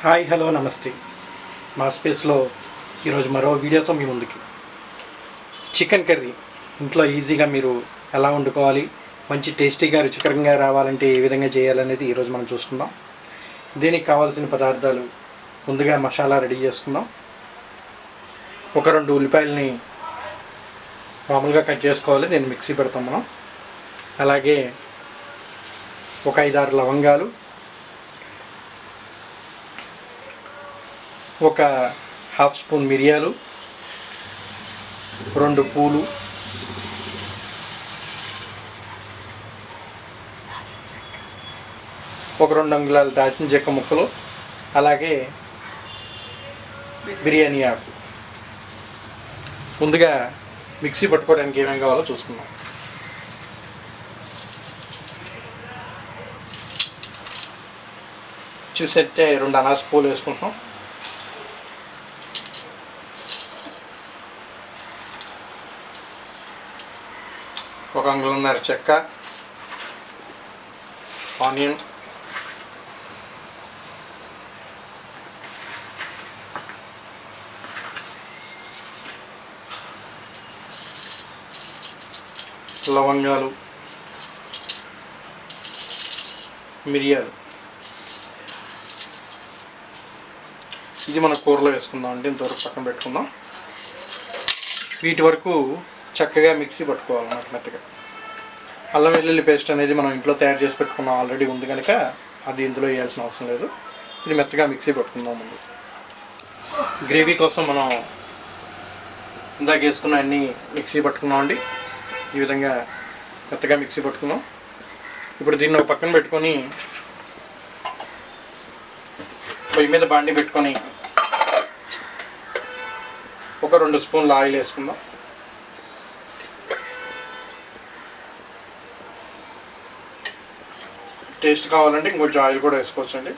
Hi hello నమస్తే. మా స్పేస్లో ఈరోజు మరో వీడియోతో మీ ముందుకి. Chicken curry. ఇంట్లో ఈజీగా మీరు ఎలా వండుకోవాలి మంచి టేస్టీగా రుచికరంగా రావాలంటే ఏ విధంగా చేయాలనేది ఈరోజు మనం చూసుకుందాం. దీనికి కావాల్సిన పదార్థాలు ముందుగా మసాలా రెడీ చేసుకుందాం. ఒక రెండు ఉల్లిపాయలని మామూలుగా కట్ చేసుకోవాలి నేను మిక్సీ పెడతాం మనం. అలాగే ఒక ఐదారు లవంగాలు ఒక హాఫ్ స్పూన్ మిరియాలు రెండు పూలు ఒక రెండు అంగుళాలు దాచిన చెక్క ముక్కలు అలాగే బిర్యానీ ఆకు. ముందుగా మిక్సీ పట్టుకోవడానికి ఏమేమి కావాలో చూసుకుందాం. చూసైతే రెండు అనాస పూలు వేసుకుంటాం ఒక అంగుళన్నర చెక్క ఆనియన్ లవంగాలు మిరియాలు. ఇది మన కూరలో వేసుకుందాం అండి ఇంతవరకు పక్కన పెట్టుకుందాం. వీటి వరకు చక్కగా మిక్సీ పట్టుకోవాలన్నమాట మెత్తగా. అల్లం వెల్లుల్లి పేస్ట్ అనేది మనం ఇంట్లో తయారు చేసి పెట్టుకున్నాం ఆల్రెడీ ఉంది కనుక అది ఇందులో వేయాల్సిన అవసరం లేదు. ఇది మెత్తగా మిక్సీ పెట్టుకుందాం ముందు గ్రేవీ కోసం మనం ఇందాక వేసుకున్న అన్ని మిక్సీ పట్టుకున్నాం అండి. ఈ విధంగా మెత్తగా మిక్సీ పట్టుకున్నాం. ఇప్పుడు దీన్ని ఒక పక్కన పెట్టుకొని పొయ్యి మీద బాండి పెట్టుకొని ఒక రెండు స్పూన్లు ఆయిల్ వేసుకుందాం. టేస్ట్ కావాలంటే ఇంకొంచెం ఆయిల్ కూడా వేసుకోవచ్చండి.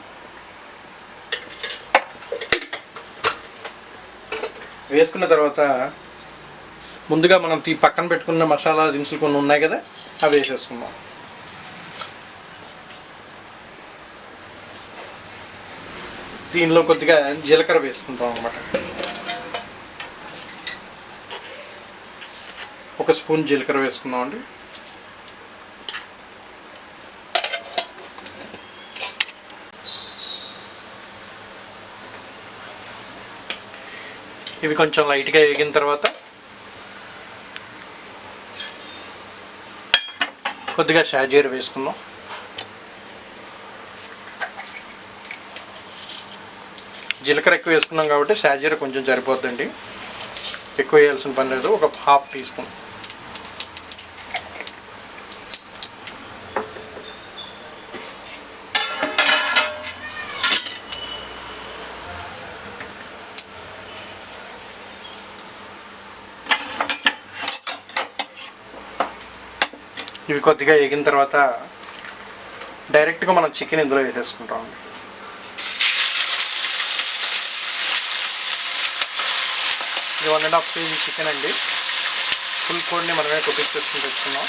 వేసుకున్న తర్వాత ముందుగా మనం తీ పక్కన పెట్టుకున్న మసాలా దినుసులు కొన్ని ఉన్నాయి కదా అవి వేసేసుకుందాం. దీనిలో కొద్దిగా జీలకర్ర వేసుకుంటాం అనమాట ఒక స్పూన్ జీలకర్ర వేసుకుందాం అండి ఇవి కొంచెం లైట్గా వేగిన తర్వాత కొద్దిగా షాజీర వేసుకుందాం. జీలకర్ర ఎక్కువ వేసుకున్నాం కాబట్టి షాజీర కొంచెం సరిపోద్దండి. ఎక్కువ వేయాల్సిన పని లేదు. ఒక హాఫ్ టీ స్పూన్. ఇవి కొద్దిగా ఎగిన తర్వాత డైరెక్ట్గా మనం చికెన్ ఇందులో వేసేసుకుంటాం. ఇది one and half KG chicken అండి. ఫుల్ కోడ్ని మనమే కుట్టించేసుకుని తెచ్చుకున్నాం.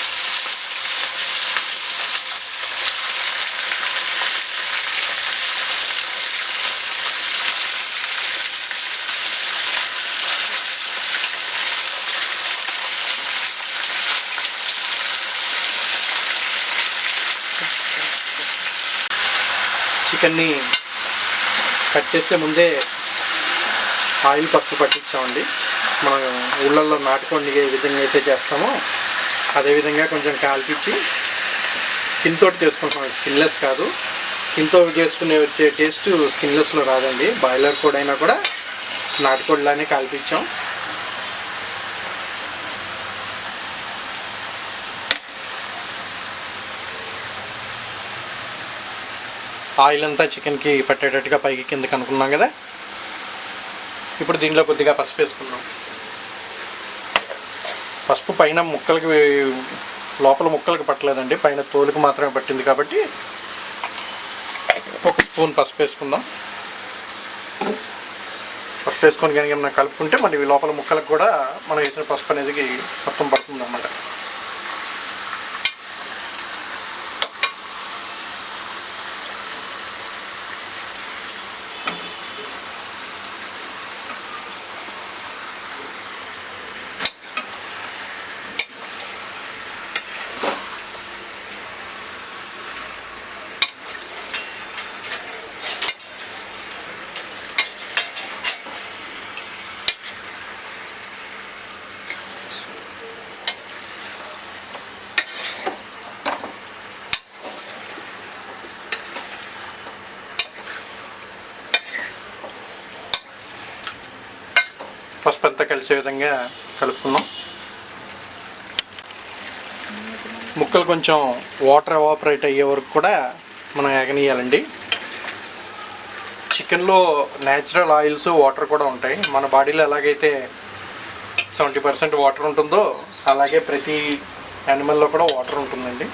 చికెన్ని కట్ చేసే ముందే ఆయిల్ పసుపు పట్టించామండి. మనం ఊళ్ళల్లో నాటుకోండి ఏ విధంగా అయితే చేస్తామో అదేవిధంగా కొంచెం కాల్పించి స్కిన్ తోటి చేసుకుంటాం స్కిన్లెస్ కాదు. స్కిన్తో చేసుకునే వచ్చే టేస్ట్ స్కిన్లెస్లో రాదండి. బాయిలర్ కూడా అయినా కూడా నాటుకోడిలానే కాల్పించాం. ఆయిల్ అంతా చికెన్కి పట్టేటట్టుగా పైకి కిందకి అనుకున్నాం కదా. ఇప్పుడు దీనిలో కొద్దిగా పసుపు వేసుకున్నాం పసుపు పైన ముక్కలకి లోపల ముక్కలకి పట్టలేదండి. పైన తోలుకు మాత్రమే పట్టింది కాబట్టి ఒక స్పూన్ పసుపు వేసుకుందాం. పసుపు వేసుకొని కనుక మనం కలుపుకుంటే మరి లోపల ముక్కలకు కూడా మనం వేసిన పసుపు అనేది మొత్తం పడుతుంది అన్నమాట అంతా కలిసే విధంగా కలుపుకుందాం. ముక్కలు కొంచెం వాటర్ ఎవాపరేట్ అయ్యే వరకు కూడా మనం ఎగనీయాలండి చికెన్లో న్యాచురల్ ఆయిల్స్ వాటర్ కూడా ఉంటాయి. మన బాడీలో ఎలాగైతే సెవెంటీ పర్సెంట్ వాటర్ ఉంటుందో అలాగే ప్రతి యానిమల్లో కూడా వాటర్ ఉంటుందండి.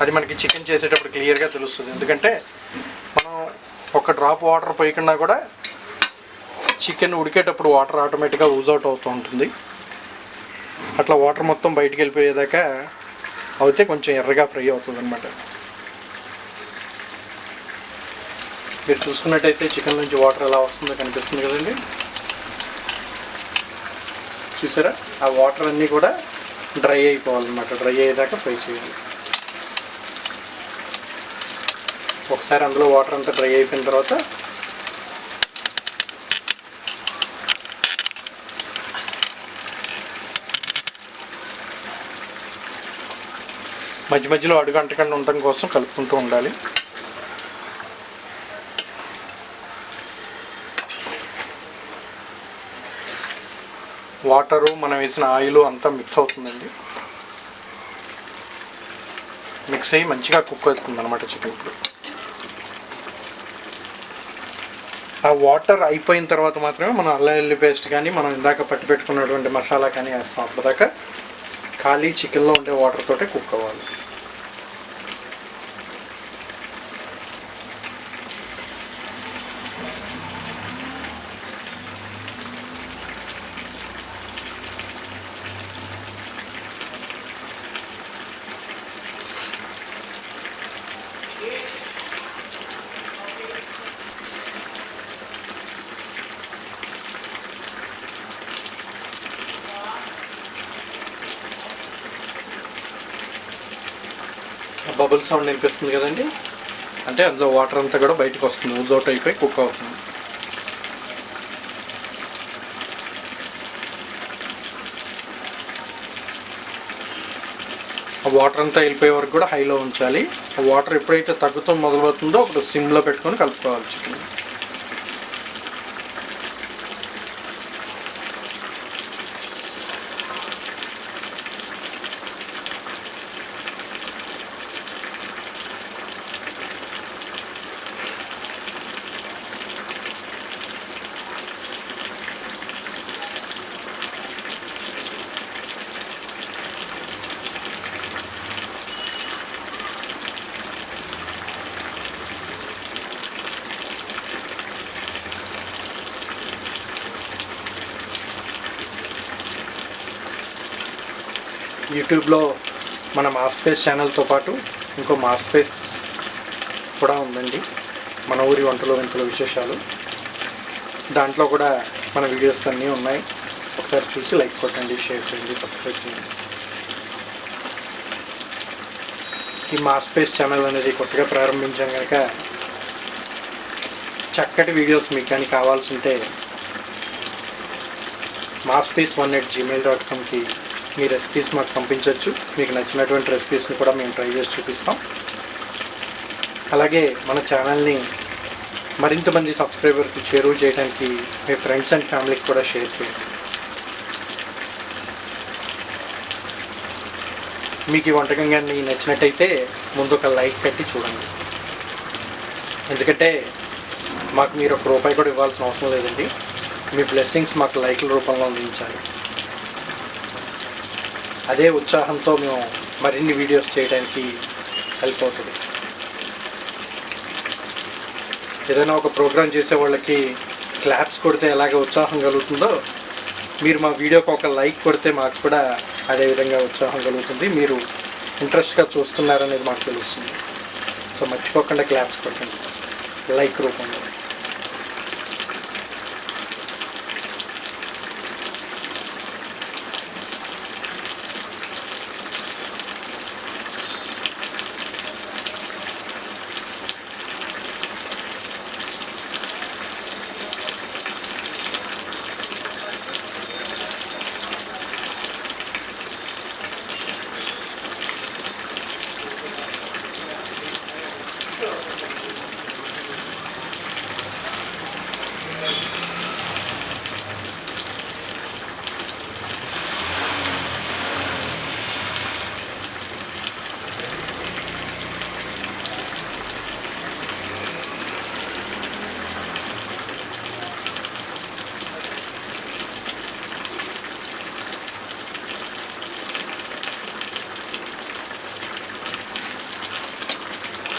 అది మనకి చికెన్ చేసేటప్పుడు క్లియర్గా తెలుస్తుంది. ఎందుకంటే మనం ఒక డ్రాప్ వాటర్ పోయకుండా కూడా చికెన్ ఉడికేటప్పుడు వాటర్ ఆటోమేటిక్గా యూజ్ అవుట్ అవుతూ ఉంటుంది. అట్లా వాటర్ మొత్తం బయటికి వెళ్ళిపోయేదాకా అయితే కొంచెం ఎర్రగా ఫ్రై అవుతుంది అనమాట మీరు చూసుకున్నట్టయితే చికెన్ నుంచి వాటర్ ఎలా వస్తుందో కనిపిస్తుంది కదండి. చూసారా? ఆ వాటర్ అన్నీ కూడా డ్రై అయిపోవాలన్నమాట. డ్రై అయ్యేదాకా ఫ్రై చేయాలి. ఒకసారి అందులో వాటర్ అంతా డ్రై అయిపోయిన తర్వాత మధ్య మధ్యలో అడుగు అంటకుండా ఉండటం కోసం కలుపుకుంటూ ఉండాలి. వాటరు మనం వేసిన ఆయిల్ అంతా మిక్స్ అవుతుందండి. మిక్స్ అయ్యి మంచిగా కుక్ అవుతుంది అనమాట చికెన్ ఇప్పుడు ఆ వాటర్ అయిపోయిన తర్వాత మాత్రమే మనం అల్లం వెల్లి పేస్ట్ కానీ మనం ఇందాక పట్టి పెట్టుకున్నటువంటి మసాలా కానీ వేస్తాం. అప్పటిదాకా ఖాళీ చికెన్లో ఉండే వాటర్ తోటే కుక్ అవ్వాలి. బబుల్ సౌండ్ వినిపిస్తుంది కదండి. అంటే అందులో వాటర్ అంతా కూడా బయటకు వస్తుంది ఊజ్ అయిపోయి కుక్ అవుతుంది. ఆ వాటర్ అంతా వెళ్ళిపోయే వరకు కూడా హైలో ఉంచాలి. ఆ వాటర్ ఎప్పుడైతే తగ్గుతూ మొదలవుతుందో అప్పుడు సిమ్లో పెట్టుకొని కలుపుకోవాలి చికెన్. యూట్యూబ్లో మన మార్ స్పేస్ ఛానల్తో పాటు ఇంకో మార్ స్పేస్ కూడా ఉందండి. మన ఊరి వంటలు వింతల విశేషాలు. దాంట్లో కూడా మన వీడియోస్ అన్నీ ఉన్నాయి. ఒకసారి చూసి లైక్ కొట్టండి షేర్ చేయండి సబ్స్క్రైబ్ చేయండి. ఈ మార్ స్పేస్ ఛానల్ అనేది కొత్తగా ప్రారంభించాం కనుక చక్కటి వీడియోస్ మీకు కానీ కావాల్సి ఉంటే మా space one at Gmail dot కామ్కి మీ రెసిపీస్ మాకు పంపించవచ్చు మీకు నచ్చినటువంటి రెసిపీస్ని కూడా మేము ట్రై చేసి చూపిస్తాం. అలాగే మన ఛానల్ని మరింత మంది సబ్స్క్రైబర్కి చేరువ చేయడానికి మీ ఫ్రెండ్స్ అండ్ ఫ్యామిలీకి కూడా షేర్ చేయండి. మీకు ఈ వంటకం కానీ నచ్చినట్టయితే ముందు ఒక లైక్ కట్టి చూడండి. ఎందుకంటే మాకు మీరు ఒక రూపాయి కూడా ఇవ్వాల్సిన అవసరం లేదండి. మీ బ్లెస్సింగ్స్ మాకు లైక్ల రూపంలో అందించాలి. అదే ఉత్సాహంతో మేము మరిన్ని వీడియోస్ చేయడానికి హెల్ప్ అవుతుంది. ఏదైనా ఒక ప్రోగ్రామ్ చేసే వాళ్ళకి క్లాప్స్ కొడితే ఎలాగ ఉత్సాహం కలుగుతుందో మీరు మా వీడియోకి ఒక లైక్ కొడితే మాకు కూడా అదేవిధంగా ఉత్సాహం కలుగుతుంది. మీరు ఇంట్రెస్ట్గా చూస్తున్నారనేది మాకు తెలుస్తుంది. సో మర్చిపోకుండా క్లాప్స్ కొట్టండి. లైక్ రూపంలో.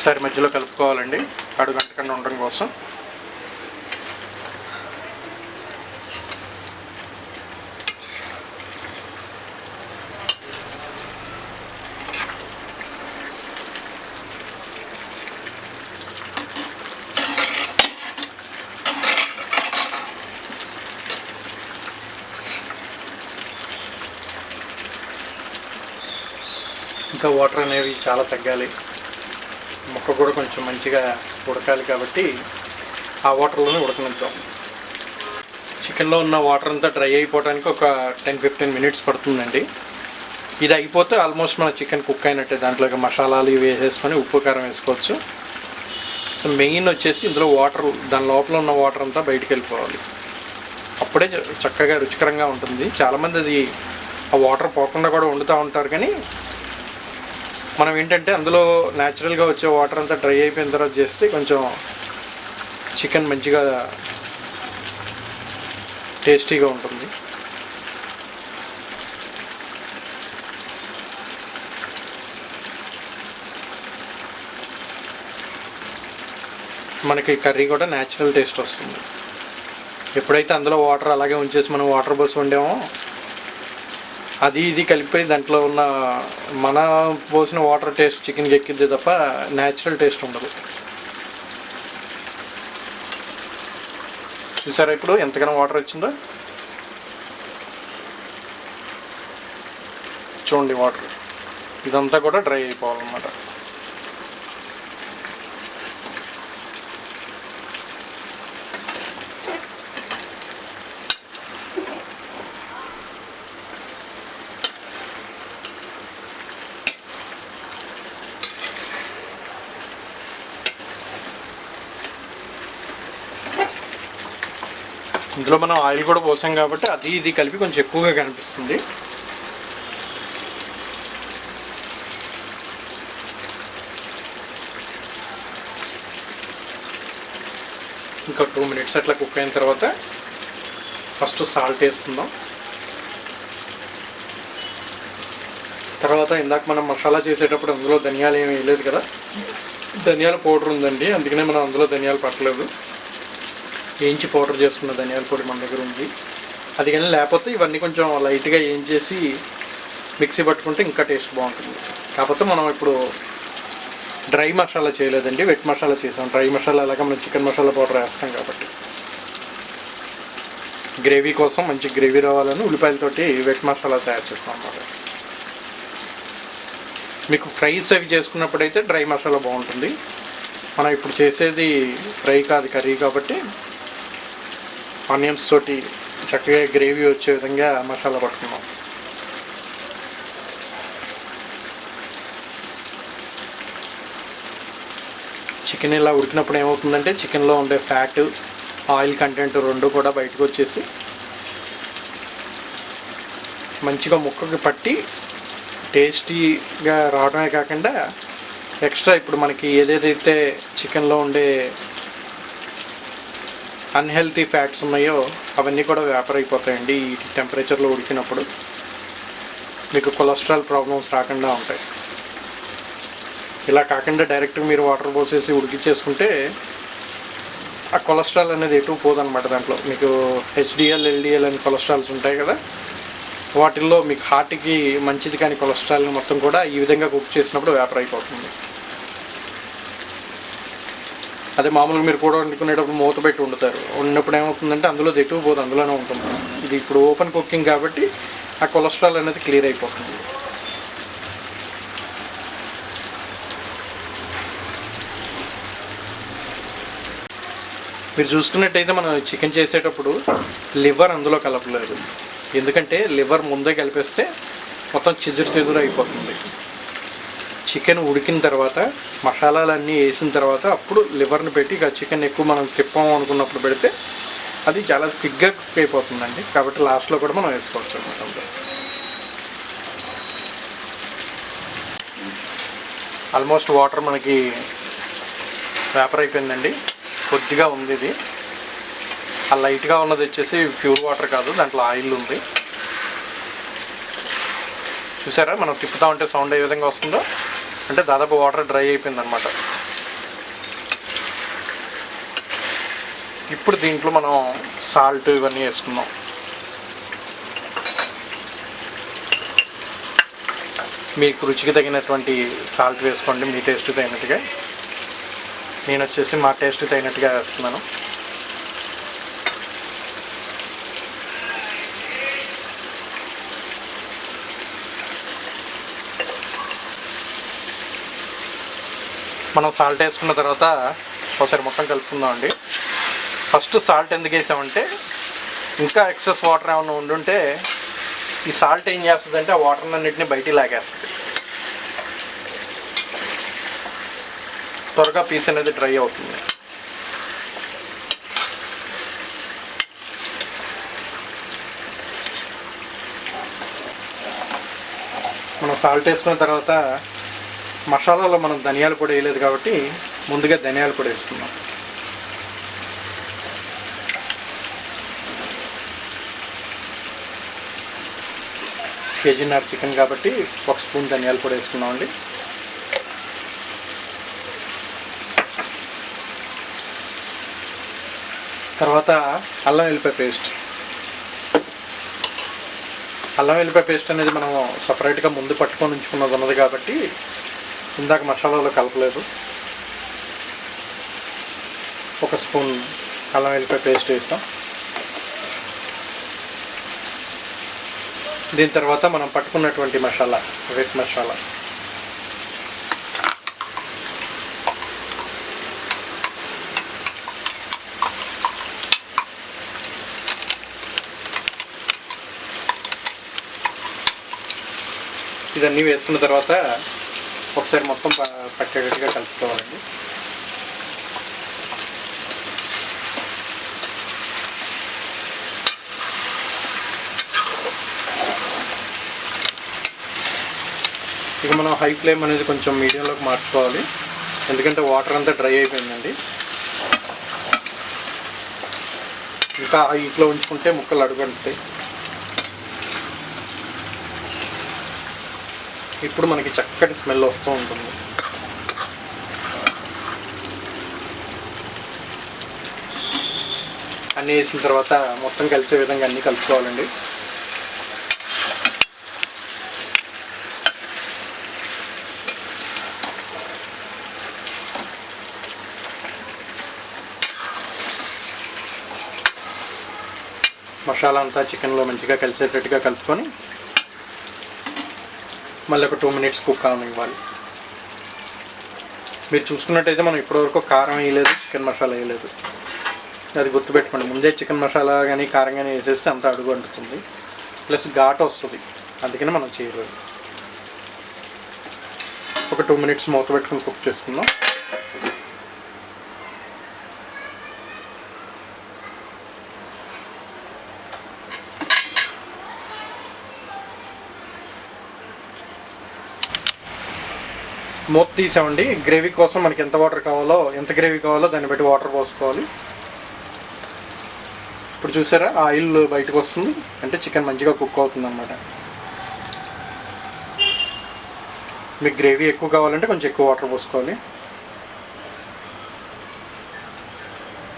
ఒకసారి మధ్యలో కలుపుకోవాలండి. అడుగు అంటకుండా ఉండడం కోసం. ఇంకా వాటర్ అనేవి చాలా తగ్గాలి. ముక్క కూడా కొంచెం మంచిగా ఉడకాలి కాబట్టి ఆ వాటర్లోనే ఉడకనిద్దాం. చికెన్లో ఉన్న వాటర్ అంతా డ్రై అయిపోవడానికి ఒక టెన్ ఫిఫ్టీన్ మినిట్స్ పడుతుందండి. ఇది అయిపోతే ఆల్మోస్ట్ మన చికెన్ కుక్ అయినట్టే. దాంట్లోకి మసాలాలు ఇవి వేసేసుకొని ఉప్పు కారం వేసుకోవచ్చు. సో మెయిన్ వచ్చేసి ఇందులో వాటర్ దాని లోపల ఉన్న వాటర్ అంతా బయటికి వెళ్ళిపోవాలి. అప్పుడే చ- చక్కగా రుచికరంగా ఉంటుంది. చాలామంది అది ఆ వాటర్ పోకుండా కూడా వండుతూ ఉంటారు కానీ మనం ఏంటంటే అందులో న్యాచురల్గా వచ్చే వాటర్ అంతా డ్రై అయిపోయిన తర్వాత చేస్తే కొంచెం చికెన్ మంచిగా టేస్టీగా ఉంటుంది. మనకి కర్రీ కూడా న్యాచురల్ టేస్ట్ వస్తుంది. ఎప్పుడైతే అందులో వాటర్ అలాగే ఉంచేసి మనం వాటర్ బస్ వండామో అది ఇది కలిపి దాంట్లో ఉన్న మన పోసిన వాటర్ టేస్ట్ చికెన్కి ఎక్కిద్ది తప్ప న్యాచురల్ టేస్ట్ ఉండదు. చూసారా ఇప్పుడు ఎంతగానో వాటర్ వచ్చిందో? చూడండి వాటర్ ఇదంతా కూడా డ్రై అయిపోవాలన్నమాట. ఇందులో మనం ఆయిల్ కూడా పోసాం కాబట్టి అది ఇది కలిపి కొంచెం ఎక్కువగా కనిపిస్తుంది. ఇంకా టూ మినిట్స్ అట్లా కుక్ అయిన తర్వాత ఫస్ట్ సాల్ట్ వేసుకుందాం. తర్వాత ఇందాక మనం మసాలా చేసేటప్పుడు అందులో ధనియాలు ఏమి వేయలేదు కదా. ధనియాల పౌడర్ ఉందండి అందుకనే మనం అందులో ధనియాలు పట్టలేదు. వేయించి పౌడర్ చేసుకున్న ధనియాల పొడి మన దగ్గర ఉంది. అది కానీ లేకపోతే ఇవన్నీ కొంచెం లైట్గా వేయించేసి మిక్సీ పట్టుకుంటే ఇంకా టేస్ట్ బాగుంటుంది. కాకపోతే మనం ఇప్పుడు డ్రై మసాలా చేయలేదండి వెట్ మసాలా చేసాం. డ్రై మసాలా అలాగే మనం చికెన్ మసాలా పౌడర్ వేస్తాం కాబట్టి. గ్రేవీ కోసం మంచి గ్రేవీ రావాలని ఉల్లిపాయలతోటి వెట్ మసాలా తయారు చేస్తాం అన్నమాట. మీకు ఫ్రైస్ అవి చేసుకున్నప్పుడైతే డ్రై మసాలా బాగుంటుంది. మనం ఇప్పుడు చేసేది ఫ్రై కాదు కర్రీ కాబట్టి ఆనియన్స్ తోటి చక్కగా గ్రేవీ వచ్చే విధంగా మసాలా పట్టుకున్నాం. చికెన్ ఇలా ఉడికినప్పుడు ఏమవుతుందంటే చికెన్లో ఉండే ఫ్యాట్ ఆయిల్ కంటెంట్ రెండు కూడా బయటకు వచ్చేసి మంచిగా ముక్కకి పట్టి టేస్టీగా రావడమే కాకుండా ఎక్స్ట్రా ఇప్పుడు మనకి ఏదేదైతే చికెన్లో ఉండే అన్హెల్తీ ఫ్యాట్స్ ఉన్నాయో అవన్నీ కూడా వ్యాపర్ అయిపోతాయండి ఈ టెంపరేచర్లో ఉడికినప్పుడు మీకు కొలెస్ట్రాల్ ప్రాబ్లమ్స్ రాకుండా ఉంటాయి. ఇలా కాకుండా డైరెక్ట్ మీరు వాటర్ పోసేసి ఉడికించేసుకుంటే ఆ కొలెస్ట్రాల్ అనేది ఎటు పోదనమాట దాంట్లో. మీకు హెచ్డిఎల్ ఎల్డిఎల్ అని కొలెస్ట్రాల్స్ ఉంటాయి కదా. వాటిల్లో మీకు హార్ట్కి మంచిది కానీ కొలెస్ట్రాల్ మొత్తం కూడా ఈ విధంగా కుక్ చేసినప్పుడు వేపర్ అయిపోతుంది అదే మామూలుగా మీరు కూడా వండుకునేటప్పుడు మూత పెట్టి వండుతారు. వండినప్పుడు ఏమవుతుందంటే అందులో ఎటు పోదు అందులోనే ఉంటుంది. ఇది ఇప్పుడు ఓపెన్ కుకింగ్ కాబట్టి ఆ కొలెస్ట్రాల్ అనేది క్లియర్ అయిపోతుంది. మీరు చూసుకున్నట్టయితే మనం చికెన్ చేసేటప్పుడు లివర్ అందులో కలపలేదు. ఎందుకంటే లివర్ ముందే కలిపేస్తే మొత్తం చిదురు చిదురు అయిపోతుంది. చికెన్ ఉడికిన తర్వాత మసాలాలన్నీ వేసిన తర్వాత అప్పుడు లివర్ని పెట్టి ఇక చికెన్ ఎక్కువ మనం తిప్పాము అనుకున్నప్పుడు పెడితే అది చాలా క్విక్గా కుక్ అయిపోతుందండి. కాబట్టి లాస్ట్లో కూడా మనం వేసుకోవచ్చు అనమాట ఆల్మోస్ట్ వాటర్ మనకి వేపర్ అయిపోయిందండి. కొద్దిగా ఉంది ఇది. ఆ లైట్గా ఉన్నది వచ్చేసి ప్యూర్ వాటర్ కాదు దాంట్లో ఆయిల్ ఉంది. చూసారా? మనం తిప్పుతా ఉంటే సౌండ్ ఏ విధంగా వస్తుందో? అంటే దాదాపు వాటర్ డ్రై అయిపోయింది అనమాట ఇప్పుడు దీంట్లో మనం సాల్ట్ ఇవన్నీ వేసుకుందాం. మీకు రుచికి తగినటువంటి సాల్ట్ వేసుకోండి మీ టేస్ట్కి తగినట్టుగా. నేను వచ్చేసి మా టేస్ట్ తగినట్టుగా వేస్తున్నాను. మనం సాల్ట్ వేసుకున్న తర్వాత ఒకసారి మొత్తం కలుపుకుందామండి. ఫస్ట్ సాల్ట్ ఎందుకు వేసామంటే ఇంకా ఎక్సెస్ వాటర్ ఏమైనా ఉండుంటే ఈ సాల్ట్ ఏం చేస్తుంది అంటే ఆ వాటర్ అన్నింటినీ బయటికి లాగేస్తుంది. త్వరగా పీస్ అనేది డ్రై అవుతుంది. మనం సాల్ట్ వేసుకున్న తర్వాత మసాలాలో మనం ధనియాల పొడి వేయలేదు కాబట్టి ముందుగా ధనియాల పొడి వేసుకున్నాం కేజీన్నర చికెన్ కాబట్టి ఒక స్పూన్ ధనియాల పొడి వేసుకున్నామండి తర్వాత అల్లం వెల్లిపాయ పేస్ట్. అల్లం వెల్లిపాయ పేస్ట్ అనేది మనం సపరేట్గా ముందు పట్టుకొని ఉంచుకున్నది ఉన్నది కాబట్టి ఇందాక మసాలాలో కలపలేదు. ఒక స్పూన్ అల్లం వెల్లిపాయ పేస్ట్ వేస్తాం దీని తర్వాత మనం పట్టుకున్నటువంటి మసాలా వెట్ మసాలా. ఇదన్నీ వేసుకున్న తర్వాత ఒకసారి మొత్తం ప- పట్టేటట్టుగా కలుపుకోవాలండి. ఇక మనం హై ఫ్లేమ్ అనేది కొంచెం మీడియంలోకి మార్చుకోవాలి. ఎందుకంటే వాటర్ అంతా డ్రై అయిపోయిందండి. ఇంకా హైట్లో ఉంచుకుంటే ముక్కలు అడుగంటాయి ఇప్పుడు మనకి చక్కటి స్మెల్ వస్తూ ఉంటుంది. అన్నీ వేసిన తర్వాత మొత్తం కలిసే విధంగా అన్నీ కలుపుకోవాలండి. మసాలా అంతా చికెన్లో మంచిగా కలిసేటట్టుగా కలుపుకొని మళ్ళీ ఒక టూ మినిట్స్ కుక్ అవనివ్వాలి మీరు చూసుకున్నట్టయితే మనం ఇప్పటివరకు కారం వేయలేదు చికెన్ మసాలా వేయలేదు. అది గుర్తుపెట్టుకోండి ముందే చికెన్ మసాలా కానీ కారం కానీ వేసేస్తే అంత అడుగు అంటుతుంది. ప్లస్ ఘాట్ వస్తుంది. అందుకని మనం చేయలేదు. ఒక టూ మినిట్స్ మూత పెట్టుకుని కుక్ చేసుకుందాం. మూత తీసామండి. గ్రేవీ కోసం మనకి ఎంత వాటర్ కావాలో ఎంత గ్రేవీ కావాలో దాన్ని బట్టి వాటర్ పోసుకోవాలి. ఇప్పుడు చూసారా ఆయిల్ బయటకు వస్తుంది. అంటే చికెన్ మంచిగా కుక్ అవుతుంది అనమాట మీకు గ్రేవీ ఎక్కువ కావాలంటే కొంచెం ఎక్కువ వాటర్ పోసుకోవాలి.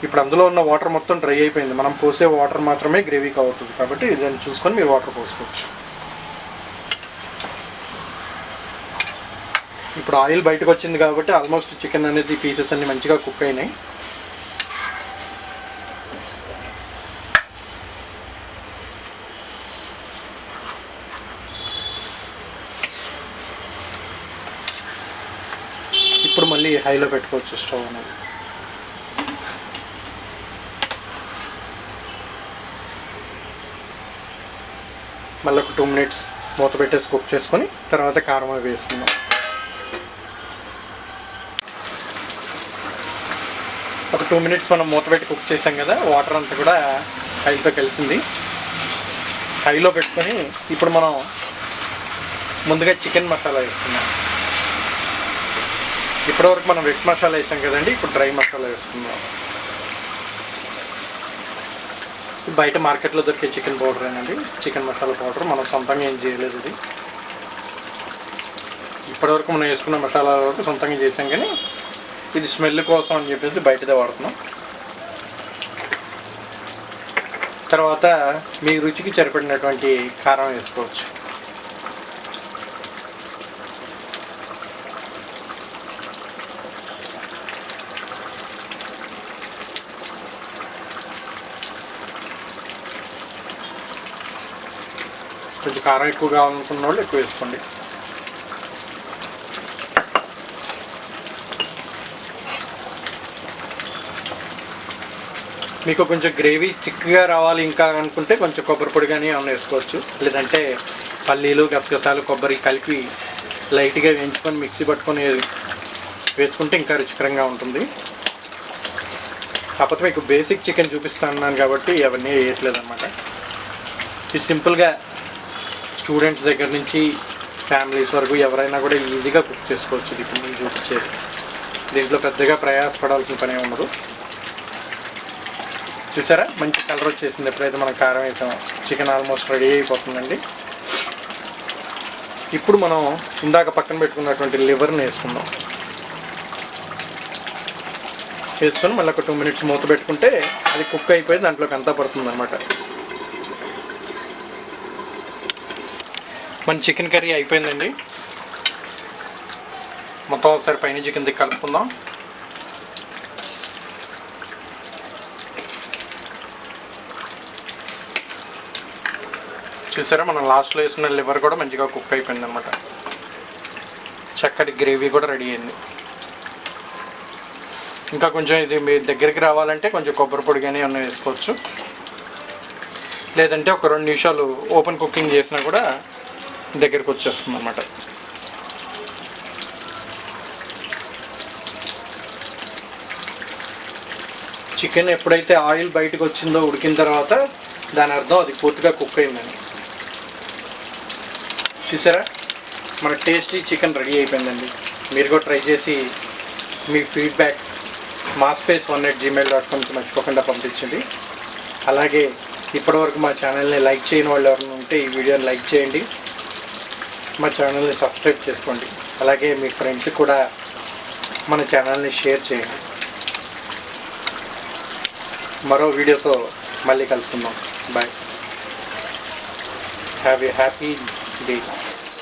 ఇప్పుడు అందులో ఉన్న వాటర్ మొత్తం డ్రై అయిపోయింది. మనం పోసే వాటర్ మాత్రమే గ్రేవీకి అవుతుంది కాబట్టి దాన్ని చూసుకొని మీరు వాటర్ పోసుకోవచ్చు. ఇప్పుడు ఆయిల్ బయటకు వచ్చింది కాబట్టి ఆల్మోస్ట్ చికెన్ అనేది పీసెస్ అన్ని మంచిగా కుక్ అయినాయి. ఇప్పుడు మళ్ళీ హైలో పెట్టుకోవచ్చు స్టవ్ అనేది. మళ్ళీ ఒక టూ మినిట్స్ మూత పెట్టేసి కుక్ చేసుకొని తర్వాత కారం అవి వేసుకుందాం. టూ మినిట్స్ మనం మూత పెట్టి కుక్ చేసాం కదా వాటర్ అంతా కూడా హైతో కలిసింది. హైలో పెట్టుకొని ఇప్పుడు మనం ముందుగా చికెన్ మసాలా వేస్తున్నాం ఇప్పటివరకు మనం వెట్ మసాలా వేసాం కదండి ఇప్పుడు డ్రై మసాలా వేసుకుందాం. బయట మార్కెట్లో దొరికే చికెన్ పౌడర్ అండి చికెన్ మసాలా పౌడర్ మనం సొంతంగా ఏం చేయలేదు ఇది. ఇప్పటివరకు మనం వేసుకున్న మసాలా వరకు సొంతంగా చేసాం కానీ ఇది స్మెల్ కోసం అని చెప్పేసి బయటదే వాడుతున్నాం. తర్వాత మీ రుచికి సరిపడినటువంటి కారం వేసుకోవచ్చు. కొంచెం కారం ఎక్కువ కావాలనుకున్న వాళ్ళు ఎక్కువ వేసుకోండి. మీకు కొంచెం గ్రేవీ చిక్కగా రావాలి ఇంకా అనుకుంటే కొంచెం కొబ్బరి పొడి కానీ ఏమైనా వేసుకోవచ్చు. లేదంటే పల్లీలు గసగసాలు కొబ్బరి కలిపి లైట్గా వేయించుకొని మిక్సీ పట్టుకొని వేసుకుంటే ఇంకా రుచికరంగా ఉంటుంది. కాకపోతే మీకు బేసిక్ చికెన్ చూపిస్తాను కాబట్టి అవన్నీ వేయట్లేదు అనమాట ఇది సింపుల్గా స్టూడెంట్స్ దగ్గర నుంచి ఫ్యామిలీస్ వరకు ఎవరైనా కూడా ఈజీగా కుక్ చేసుకోవచ్చు. ఇది ఇప్పుడు నేను చూపించేది. దీంట్లో పెద్దగా ప్రయాసపడాల్సిన పని ఉండదు. చూసారా? మంచి కలర్ వచ్చేసింది. ఎప్పుడైతే మనం కారం వేసాం చికెన్ ఆల్మోస్ట్ రెడీ అయిపోతుందండి. ఇప్పుడు మనం ఇందాక పక్కన పెట్టుకున్నటువంటి లివర్ని వేసుకుందాం. వేసుకొని మళ్ళీ ఒక టూ మినిట్స్ మూత పెట్టుకుంటే అది కుక్ అయిపోయి దాంట్లోకి అంతా పడుతుంది అనమాట మన చికెన్ కర్రీ అయిపోయిందండి. మొత్తం ఒకసారి పైన చికెన్ దిక్కు కలుపుకుందాం. చూసారా? మనం లాస్ట్లో వేసిన లివర్ కూడా మంచిగా కుక్ అయిపోయింది అనమాట చక్కటి గ్రేవీ కూడా రెడీ అయింది. ఇంకా కొంచెం ఇది మీ దగ్గరికి రావాలంటే కొంచెం కొబ్బరి పొడి కానీ ఏమన్నా వేసుకోవచ్చు. లేదంటే ఒక రెండు నిమిషాలు ఓపెన్ కుకింగ్ చేసినా కూడా దగ్గరికి వచ్చేస్తుంది అనమాట చికెన్ ఎప్పుడైతే ఆయిల్ బయటకు వచ్చిందో ఉడికిన తర్వాత దాని అర్థం అది పూర్తిగా కుక్ అయిందని. చూసారా? మన టేస్టీ చికెన్ రెడీ అయిపోయిందండి. మీరు కూడా ట్రై చేసి మీ ఫీడ్బ్యాక్ మా space one at Gmail dot కామ్కి మర్చిపోకుండా పంపించండి. అలాగే ఇప్పటివరకు మా ఛానల్ని లైక్ చేయని వాళ్ళు ఎవరైనా ఉంటే ఈ వీడియోని లైక్ చేయండి. మా ఛానల్ని సబ్స్క్రైబ్ చేసుకోండి. అలాగే మీ ఫ్రెండ్స్ కూడా మన ఛానల్ని షేర్ చేయండి. మరో వీడియోతో మళ్ళీ కలుసుకుందాం. Bye have a happy day